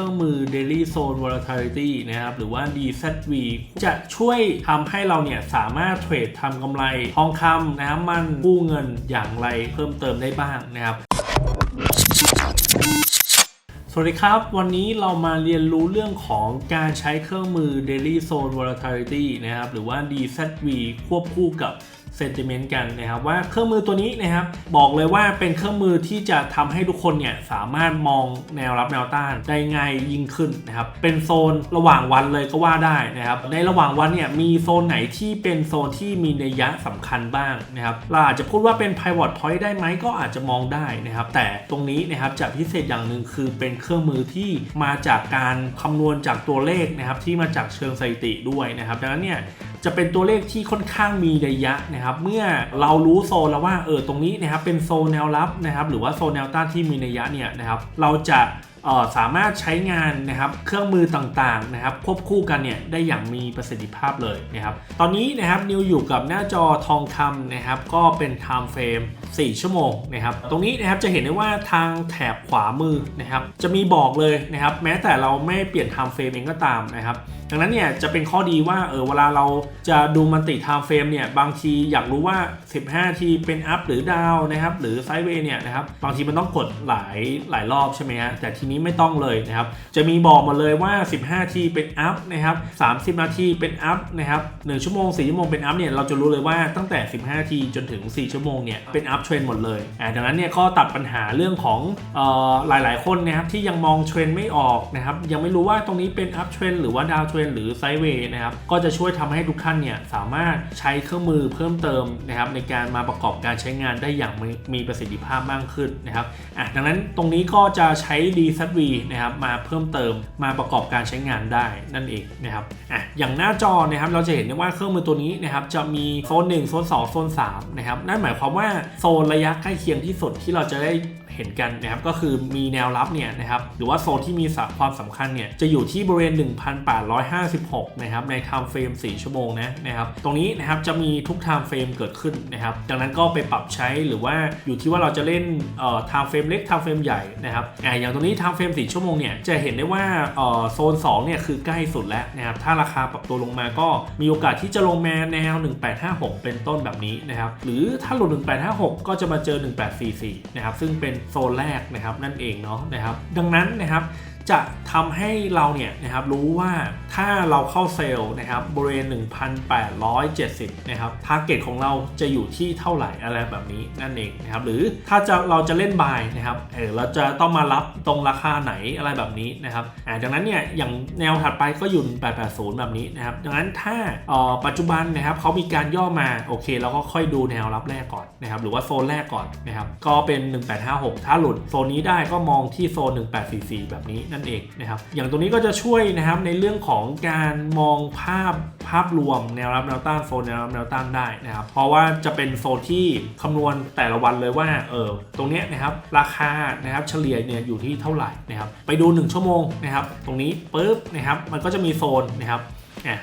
ครื่องมือ Daily Zone Volatility นะครับหรือว่า DZV จะช่วยทำให้เราเนี่ยสามารถเทรดทำกำไรทองคำน้ำมันกู้เงินอย่างไรเพิ่มเติมได้บ้างนะครับสวัสดีครับ วันนี้เรามาเรียนรู้เรื่องของการใช้เครื่องมือ Daily Zone Volatility นะครับหรือว่า DZV ควบคู่กับ Sentiment กันนะครับว่าเครื่องมือตัวนี้นะครับบอกเลยว่าเป็นเครื่องมือที่จะทำให้ทุกคนเนี่ยสามารถมองแนวรับแนวต้านได้ง่ายยิ่งขึ้นนะครับเป็นโซนระหว่างวันเลยก็ว่าได้นะครับในระหว่างวันเนี่ยมีโซนไหนที่เป็นโซนที่มีนัยยะสำคัญบ้างนะครับเราอาจจะพูดว่าเป็น pivot point ได้ไหมก็อาจจะมองได้นะครับแต่ตรงนี้นะครับจะพิเศษอย่างหนึ่งคือเป็นเครื่องมือที่มาจากการคำนวณจากตัวเลขนะครับที่มาจากเชิงสถิติด้วยนะครับดังนั้นเนี่ย จะเป็นตัวเลขที่ค่อนข้างมีระยะนะครับ เมื่อเรารู้โซนแล้วว่าเออตรงนี้นะครับเป็นโซนแนวรับนะครับ หรือว่าโซนแนวต้านที่มีระยะเนี่ยนะครับ เราจะสามารถใช้งานนะครับเครื่องมือต่างๆนะครับควบคู่กันเนี่ยได้อย่างมีประสิทธิภาพเลยนะครับ ตอนนี้นะครับนิวอยู่กับหน้าจอทองคำนะครับก็เป็น time frame 4 ชั่วโมงนะครับ ตรงนี้นะครับจะเห็นได้ว่าทางแถบขวามือนะครับ จะมีบอกเลยนะครับ แม้แต่เราไม่เปลี่ยน time frame เองก็ตามนะครับ ดังนั้นเนี่ยจะเป็นข้อดีว่าเออเวลาเราจะดูมันติ time frame เนี่ยบางทีอยากรู้ว่า 15 ทีเป็น up หรือ down นะครับ หรือ sideways เนี่ยนะครับบางทีมันต้องกดหลายหลายรอบใช่ไหมฮะแต่ทีนี้ไม่ต้องเลยนะครับ จะมีบอกมาเลยว่า 15 ทีเป็น up นะครับ 30 นาทีเป็น up นะครับ1ชั่วโมง4ชั่วโมงเป็น up เนี่ยเราจะรู้เลยว่าตั้งแต่ 15 ทีจนถึง 4 ชั่วโมงเนี่ยเป็น up trend หมดเลยอ่าดังนั้นเนี่ยก็ตัดปัญหาเรื่องของออหลาย ๆ คนนะครับที่ยังมองเทรนไม่ออกนะครับยังไม่รู้ว่าตรงนี้เป็น up trend หรือว่า down trend หรือ sideways นะครับก็จะช่วยทำให้ทุกท่านเนี่ยสามารถใช้เครื่องมือเพิ่มเติมนะครับในการมาประกอบการใช้งานได้อย่างมีมีประสิทธิภาพมากขึ้นนะครับอะดังนั้นตรงนี้ก็จะใช้ d z v นะครับมาเพิ่มเติมมาประกอบการใช้งานได้นั่นเองนะครับอะอย่างหน้าจอนะครับเราจะเห็นได้ว่าเครื่องมือตัวนี้นะครับจะมีโซน1โซน2โซน3นะครับนั่นหมายความว่าโซนระยะใกล้เคียงที่สุดที่เราจะได้เห็นกันนะครับก็คือมีแนวรับเนี่ยนะครับหรือว่าโซนที่มีความสำคัญเนี่ยจะอยู่ที่บริเวณ 1,856 นะครับใน time frame 4ชั่วโมงนะนะครับตรงนี้นะครับจะมีทุก time frame เกิดขึ้นนะครับดังนั้นก็ไปปรับใช้หรือว่าอยู่ที่ว่าเราจะเล่นเอ่อ time frame เล็ก time frame ใหญ่นะครับอ่าอย่างตรงนี้ time frame 4ชั่วโมงเนี่ยจะเห็นได้ว่าเอ่อโซน 2 เนี่ยคือใกล้สุดแล้วนะครับถ้าราคาปรับตัวลงมาก็มีโอกาสที่จะลงมาแนว 1856 เป็นต้นแบบนี้นะครับหรือถ้าหลุด 1856 ก็จะมาเจอ 1844 นะครับซึ่งเป็นโซนแรกนะครับนั่นเองเนาะนะครับดังนั้นนะครับ จะทำให้เราเนี่ยนะครับรู้ว่าถ้าเราเข้าเซลล์นะครับบริเวณ 1,870 นะครับทาร์เก็ตของเราจะอยู่ที่เท่าไหร่อะไรแบบนี้นั่นเองนะครับหรือถ้าจะเราจะเล่นบายนะครับเออเราจะต้องมารับตรงราคาไหนอะไรแบบนี้นะครับอ่าดังนั้นเนี่ยอย่างแนวถัดไปก็อยู่ 880 แบบนี้นะครับดังนั้นถ้าออปัจจุบันนะครับเขามีการย่อมาโอเคเราก็ค่อยดูแนวรับแรกก่อนนะครับหรือว่าโซนแรกก่อนนะครับก็เป็น 1856 ถ้าหลุดโซนนี้ได้ก็มองที่โซน 1844 แบบนี้นั่นเองนะครับ อย่างตรงนี้ก็จะช่วยนะครับในเรื่องของการมองภาพภาพรวมแนวรับแนวต้านโซนแนวรับแนวต้านได้นะครับ เพราะว่าจะเป็นโซนที่คำนวณแต่ละวันเลยว่าเออตรงเนี้ยนะครับราคานะครับเฉลี่ยเนี่ยอยู่ที่เท่าไหร่นะครับไปดู 1 ชั่วโมงนะครับ ตรงนี้ปุ๊บนะครับมันก็จะมีโซนนะครับอะ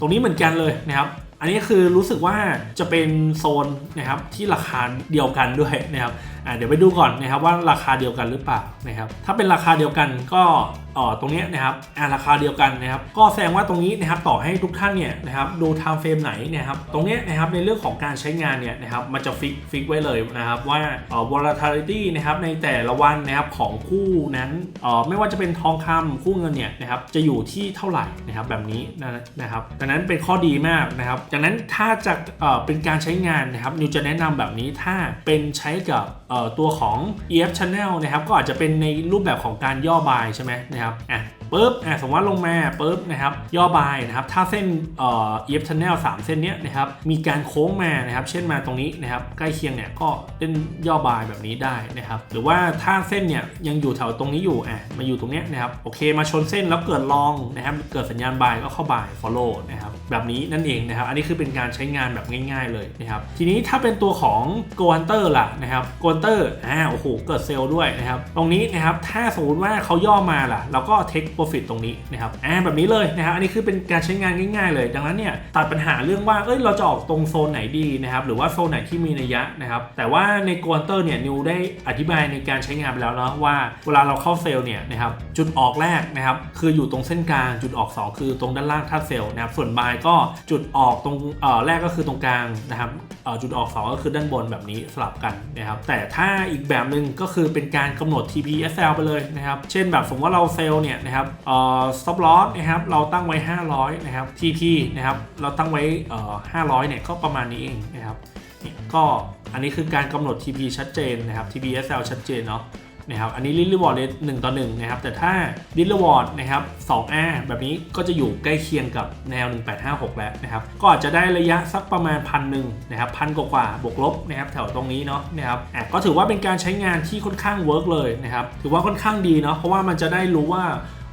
ตรงนี้เหมือนกันเลยนะครับอันนี้คือรู้สึกว่าจะเป็นโซนนะครับที่ราคาเดียวกันด้วยนะครับ เดี๋ยวไปดูก่อนนะครับว่าราคาเดียวกันหรือเปล่านะครับถ้าเป็นราคาเดียวกันก็ ตรงนี้นะครับอ่าราคาเดียวกันนะครับ ก็แสดงว่าตรงนี้นะครับต่อให้ทุกท่านเนี่ยนะครับดู time frame ไหนเนะครับตรงนี้นะครับในเรื่องของการใช้งานเนี่ยนะครับมันจะฟิกฟิกไว้เลยนะครับว่าอ่อ volatility นะครับในแต่ละวันนะครับของคู่นั้นอ่อไม่ว่าจะเป็นทองคำคู่เงินเนี่ยนะครับจะอยู่ที่เท่าไหร่นะครับแบบนี้นะนะครับดังนั้นเป็นข้อดีมากนะครับจากนั้นถ้าจะเอ่อเป็นการใช้งานนะครับนิวจะแนะนำแบบนี้ถ้าเป็นใช้กับเอ่อตัวของ EF Channel นะครับก็อาจจะเป็นในรูปแบบของการย่อบายใช่ไหมนะครับับอะ ปุ๊บอะสมมติว่าลงมาปุ๊บนะครับย่อบายนะครับถ้าเส้นเอ่อ EF Channel 3 เส้นเนี้ยนะครับมีการโค้งมานะครับเช่นมาตรงนี้นะครับใกล้เคียงเนี่ยก็เล่นย่อบายแบบนี้ได้นะครับหรือว่าถ้าเส้นเนี่ยยังอยู่แถวตรงนี้อยู่อะมาอยู่ตรงเนี้ยนะครับโอเคมาชนเส้นแล้วเกิดลองนะครับเกิดสัญญาณบายก็เข้าบาย follow นะครับแบบนี้นั่นเองนะครับอันนี้คือเป็นการใช้งานแบบง่าย ๆเลยนะครับทีนี้ถ้าเป็นตัวของ g o h u n t e r ล่ะนะครับ g o h u n t e r อ่าโอ้โหเกิดเซลล์ด้วยนะครับตรงนี้นะครับถ้าสมมติว่าเขาย่อมาล่ะเราก็เทค profit ตรงนี้นะครับอ่าแบบนี้เลยนะครับอันนี้คือเป็นการใช้งานง่ายๆ เลย ดังนั้นเนี่ยตัดปัญหาเรื่องว่าเอ้ยเราจะออกตรงโซนไหนดีนะครับหรือว่าโซนไหนที่มีนัยยะนะครับแต่ว่าในกวนเตอร์เนี่ยนิวได้อธิบายในการใช้งานไปแล้วเนาะว่าเวลาเราเข้าเซลล์เนี่ยนะครับจุดออกแรกนะครับคืออยู่ตรงเส้นกลางจุดออก 2 คือตรงด้านล่างท่าเซลล์นะครับส่วนบายก็จุดออกตรงเอ่อแรกก็คือตรงกลางนะครับเอ่อจุดออก 2 ก็คือด้านบนแบบนี้สลับกันนะครับแต่ถ้าอีกแบบหนึ่งก็คือเป็นการกำหนด TPSL ไปเลยนะครับเช่นแบบสมมติว่าเราเซลล์เนี่ยนะครับเอ่อ stop loss นะครับเราตั้งไว้ 500 นะครับ TP นะครับเราตั้งไว้เอ่อ500 เนี่ยก็ประมาณนี้เองนะครับนี่ก็อันนี้คือการกำหนด TP ชัดเจนนะครับ TPSL ชัดเจนเนาะนะครับอันนี้ลิ t รีวอร์ดหนึ่งต่อหนึ่งนะครับแต่ถ้าลิ t รีวอร์ดนะครับ 2R แบบนี้ก็จะอยู่ใกล้เคียงกับแนว 1856 แล้วนะครับก็อาจจะได้ระยะสักประมาณพันหนึ่งนะครับพันกว่าบวกลบนะครับแถวตรงนี้เนาะนะครับอะก็ถือว่าเป็นการใช้งานที่ค่อนข้างเวิร์กเลยนะครับถือว่าค่อนข้างดีเนาะเพราะว่ามันจะได้รู้ว่า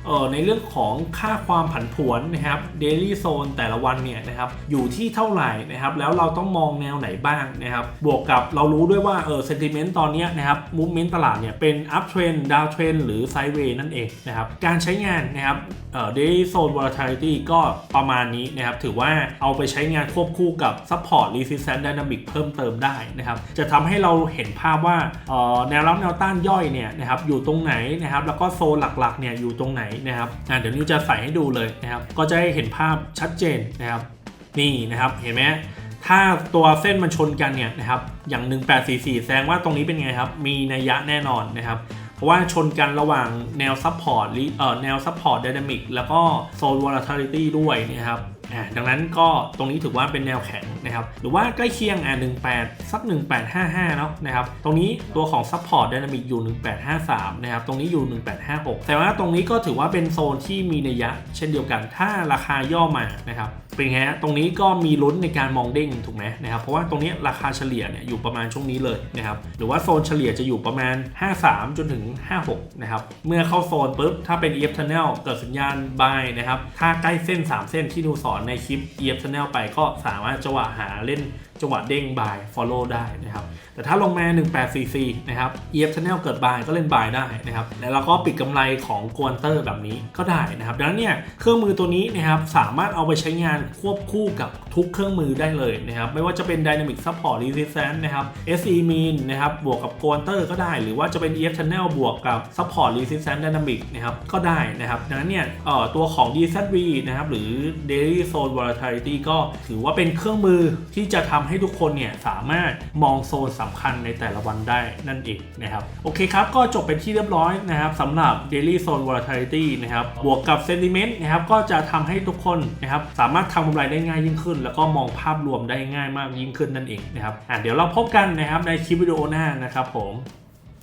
เอ่อในเรื่องของค่าความผันผวนนะครับ daily zone แต่ละวันเนี่ยนะครับอยู่ที่เท่าไหร่นะครับแล้วเราต้องมองแนวไหนบ้างนะครับบวกกับเรารู้ด้วยว่าเออ sentiment ตอนนี้นะครับ movement ตลาดเนี่ยเป็น up trend down trend หรือ sideways นั่นเองนะครับการใช้งานนะครับเอ่อ daily zone volatility ก็ประมาณนี้นะครับถือว่าเอาไปใช้งานควบคู่กับ support resistance dynamic เพิ่มเติมได้นะครับจะทำให้เราเห็นภาพว่าออแนวรับแนวต้านย่อยเนี่ยนะครับอยู่ตรงไหนนะครับแล้วก็โซนหลักๆเนี่ยอยู่ตรงไหนนะครับเดี๋ยวนิวจะใส่ให้ดูเลยนะครับ ก็จะให้เห็นภาพชัดเจนนะครับ นี่นะครับเห็นไหมถ้าตัวเส้นมันชนกันเนี่ยนะครับอย่าง 1844 แสดงว่าตรงนี้เป็นไงครับ มีนัยยะแน่นอนนะครับ เพราะว่าชนกันระหว่างแนวซัพพอร์ตเอ่อแนวซัพพอร์ตไดนามิกแล้วก็โซลวอลทิลิตี้ด้วยนะครับ อ่าดังนั้นก็ตรงนี้ถือว่าเป็นแนวแข็งนะครับหรือว่าใกล้เคียงอ่า18 สัก 1855 เนาะนะครับตรงนี้ตัวของซัพพอร์ตไดนามิกอยู่ 1853 นะครับตรงนี้อยู่ 1856 แต่ว่าตรงนี้ก็ถือว่าเป็นโซนที่มีนัยยะ เช่นเดียวกันถ้าราคาย่อมานะครับเป็นไงฮะตรงนี้ก็มีลุ้นในการมองเด้งถูกไหมนะครับเพราะว่าตรงนี้ราคาเฉลี่ยเนี่ยอยู่ประมาณช่วงนี้เลยนะครับหรือว่าโซนเฉลี่ยจะอยู่ประมาณ 53 จนถึง 56 นะครับเมื่อเข้าโซนปุ๊บถ้าเป็น EF Channel เกิดสัญญาณ buy นะครับถ้าใกล้เส้น 3 เส้นที่ดูสอนในคลิป EF Channel ไปก็สามารถจวะหาเล่นจังหวะเด้ง buy follow ได้นะครับ แต่ถ้าลงมา 1844นะครับ EF Channel เกิด buy ก็เล่น buy ได้นะครับ แล้วเราก็ปิดกำไรของกวนเตอร์แบบนี้ก็ได้นะครับ ดังนั้นเนี่ยเครื่องมือตัวนี้นะครับสามารถเอาไปใช้งานควบคู่กับทุกเครื่องมือได้เลยนะครับ ไม่ว่าจะเป็น Dynamic Support Resistance นะครับ SE Mean นะครับบวกกับกวนเตอร์ก็ได้ หรือว่าจะเป็น EF Channel บวกกับ Support Resistance Dynamic นะครับก็ได้นะครับ ดังนั้นเนี่ยเอ่อตัวของ DZV นะครับหรือ Daily Zone Volatility ก็ถือว่าเป็นเครื่องมือที่จะทำให้ทุกคนเนี่ยสามารถมองโซนสำคัญในแต่ละวันได้นั่นเองนะครับโอเคครับ ก็จบเป็นที่เรียบร้อยนะครับสำหรับ Daily Zone Volatility นะครับบวกกับ Sentiment นะครับก็จะทำให้ทุกคนนะครับสามารถทำกำไรได้ง่ายยิ่งขึ้น แล้วก็มองภาพรวมได้ง่ายมากยิ่งขึ้นนั่นเองนะครับอะเดี๋ยวเราพบกันนะครับในคลิปวิดีโอหน้านะครับผม